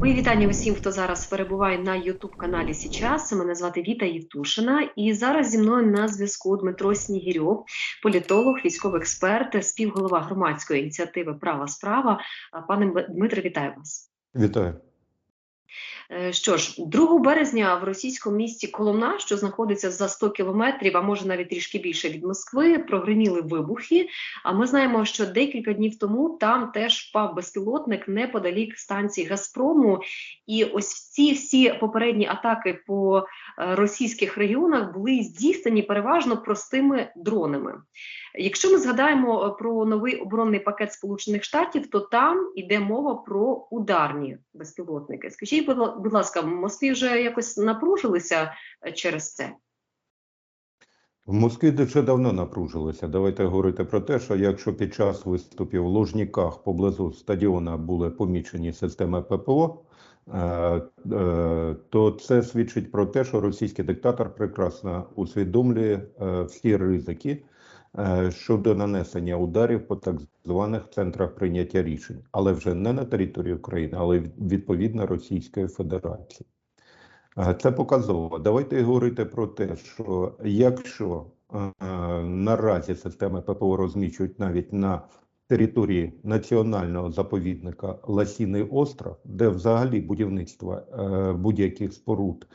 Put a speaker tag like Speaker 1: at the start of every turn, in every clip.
Speaker 1: Мої вітання усім, хто зараз перебуває на Ютуб каналі Січас. Мене звати Віта Євтушина, і зараз зі мною на зв'язку Дмитро Снігірьов, політолог, військовий експерт, співголова громадської ініціативи Права справа. Пане Дмитре, вітаю вас.
Speaker 2: Вітаю.
Speaker 1: Е, Що ж, 2 березня в російському місті Коломна, що знаходиться за 100 кілометрів, а може навіть трішки більше від Москви, прогриміли вибухи. А ми знаємо, що декілька днів тому там теж впав безпілотник неподалік станції Газпрому. І ось ці всі попередні атаки по е, російських регіонах були здійснені переважно простими дронами. Якщо ми згадаємо е, про новий оборонний пакет Сполучених Штатів, то там йде мова про ударні безпілотники. Скажіть, будь ласка, в Москві вже якось напружилися е, через це?
Speaker 2: В Москві дуже давно напружилися. Давайте говорити про те, що якщо під час виступів в Лужніках поблизу стадіона були помічені системи ППО, е, то це свідчить про те, що російський диктатор прекрасно усвідомлює всі ризики щодо нанесення ударів по так званих центрах прийняття рішень, але вже не на території України, але відповідно Російської Федерації. Е, Це показово. Давайте говорити про те, що якщо е, наразі системи ППО розміщують навіть на території національного заповідника Ласіний остров, де взагалі будівництво е, будь-яких споруд, е,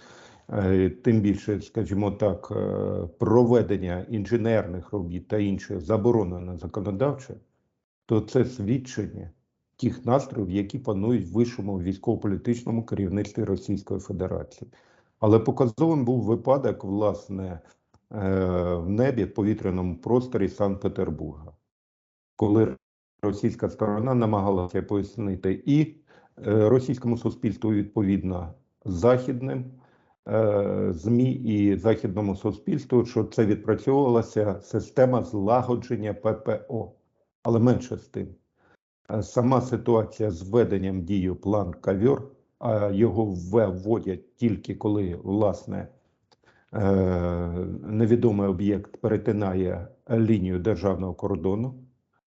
Speaker 2: тим більше, скажімо так, е, проведення інженерних робіт та інше заборонено законодавчо, то це свідчення тих настроїв, які панують в вищому військово-політичному керівництві Російської Федерації. Але показовим був випадок, власне, е, в небі в повітряному просторі Санкт-Петербурга, коли російська сторона намагалася пояснити і е, російському суспільству, відповідно, західним е, ЗМІ і західному суспільству, що це відпрацьовувалася система злагодження ППО, але менше з тим. Е, Сама ситуація з введенням дію план кавьор, а його вводять тільки коли власне е, невідомий об'єкт перетинає лінію державного кордону,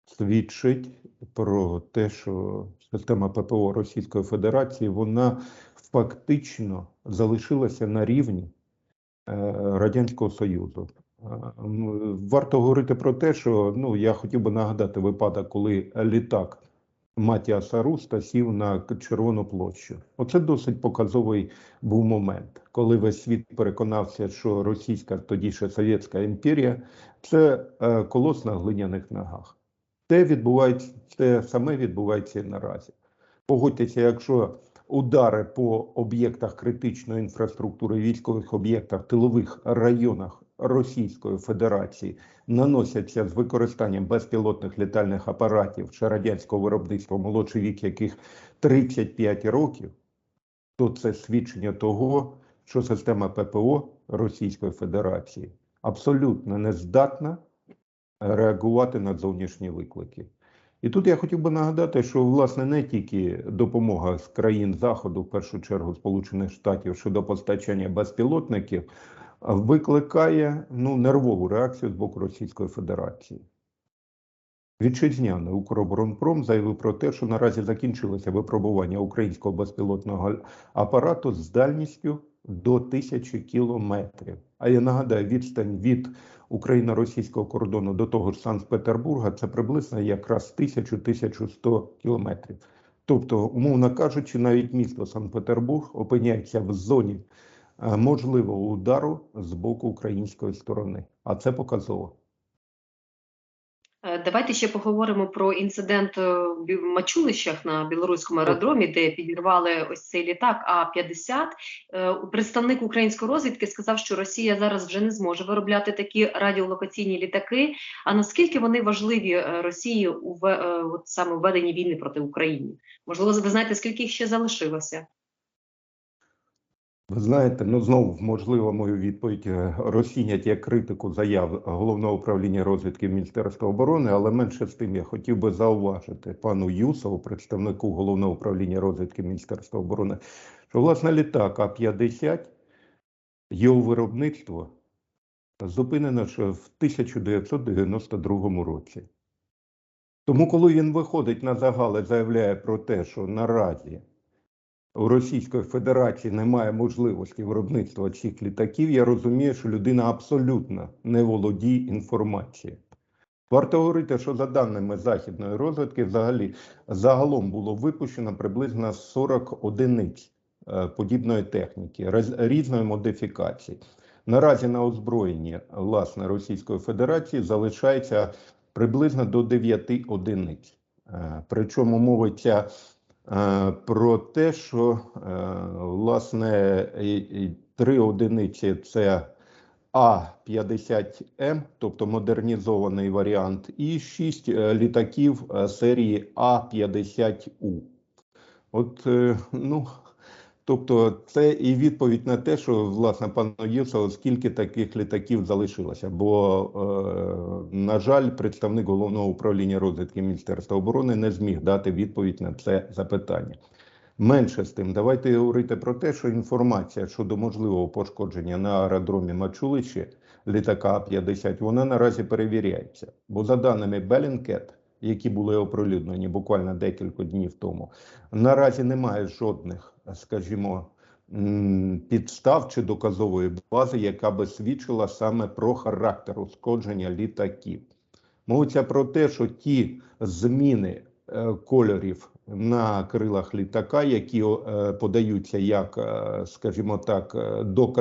Speaker 2: свідчить про те, що система ППО Російської Федерації вона фактично залишилася на рівні е, Радянського Союзу. Е, Варто говорити про те, що ну я хотів би нагадати випадок, коли літак Матіаса Руста сів на Червону площу. Оце досить показовий був момент, коли весь світ переконався, що російська тоді ще совєтська імперія це е, колос на глиняних ногах. Те відбувається, те саме відбувається і наразі. Погодьтеся, якщо удари по об'єктах критичної інфраструктури, військових об'єктах, тилових районах Російської Федерації наносяться з використанням безпілотних літальних апаратів чи радянського виробництва, молодший вік яких 35 років, то це свідчення того, що система ППО Російської Федерації абсолютно не здатна реагувати на зовнішні виклики. І тут я хотів би нагадати, що власне не тільки допомога з країн Заходу, в першу чергу Сполучених Штатів щодо постачання безпілотників, викликає ну, нервову реакцію з боку Російської Федерації. Вітчизняний Укроборонпром заявив про те, що наразі закінчилося випробування українського безпілотного апарату з дальністю до тисячі кілометрів. А я нагадаю, відстань від Україно-російського кордону до того ж Санкт-Петербурга це приблизно якраз 1000-1100 кілометрів. Тобто, умовно кажучи, навіть місто Санкт-Петербург опиняється в зоні е, можливого удару з боку української сторони, а це показово.
Speaker 1: Давайте ще поговоримо про інцидент е, в Мачулищах на білоруському аеродромі, де підірвали ось цей літак А-50. Е, Представник української розвідки сказав, що Росія зараз вже не зможе виробляти такі радіолокаційні літаки. А наскільки вони важливі е, Росії у от саме в веденні війни проти України? Можливо, ви знаєте, скільки їх ще залишилося?
Speaker 2: Ви знаєте, ну знову можливо мою відповідь е, розцінять як критику заяв головного управління розвідки Міністерства оборони, але менше з тим я хотів би зауважити пану Юсову, представнику головного управління розвідки Міністерства оборони, що власне літак А-50, його виробництво зупинено ще в 1992 році. Тому, коли він виходить на загал і заявляє про те, що наразі у Російської Федерації немає можливості виробництва цих літаків, я розумію, що людина абсолютно не володіє інформацією. Варто говорити, що за даними західної розвідки, взагалі загалом було випущено приблизно 40 одиниць е, подібної техніки різної модифікації. Наразі на озброєнні власне Російської Федерації залишається приблизно до 9 одиниць. Е, Причому мовиться про те, що е, власне три одиниці це А-50М, тобто модернізований варіант, і шість е, літаків е, серії А-50У. От, е, ну, тобто, це і відповідь на те, що, власне, пане Юсов, скільки таких літаків залишилося. Бо, е, на жаль, представник головного управління розвідки Міністерства оборони не зміг дати відповідь на це запитання. Менше з тим, давайте говорити про те, що інформація щодо можливого пошкодження на аеродромі Мачуличі літака А-50, вона наразі перевіряється. Бо за даними Bellingcat, які були оприлюднені буквально декілька днів тому, наразі немає жодних, скажімо, підстав чи доказової бази, яка би свідчила саме про характер ушкодження літаків. Мовиться про те, що ті зміни е, кольорів на крилах літака, які е, подаються як, е, скажімо так,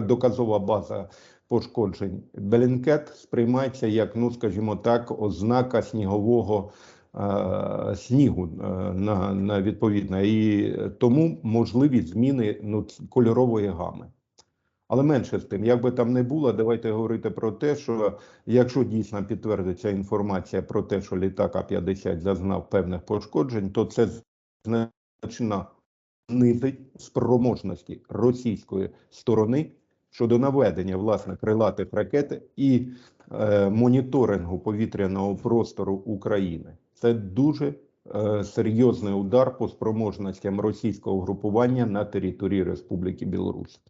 Speaker 2: доказова база пошкоджень, Белінкет сприймається як, ну скажімо так, ознака снігового е, снігу е, на, на відповідно, і тому можливі зміни ну, кольорової гами. Але менше з тим, як би там не було, давайте говорити про те, що якщо дійсно підтвердиться інформація про те, що літак А-50 зазнав певних пошкоджень, то це значно знизить спроможності російської сторони щодо наведення власне крилатих ракет і е, моніторингу повітряного простору України. Це дуже е, серйозний удар по спроможностям російського групування на території Республіки Білорусь.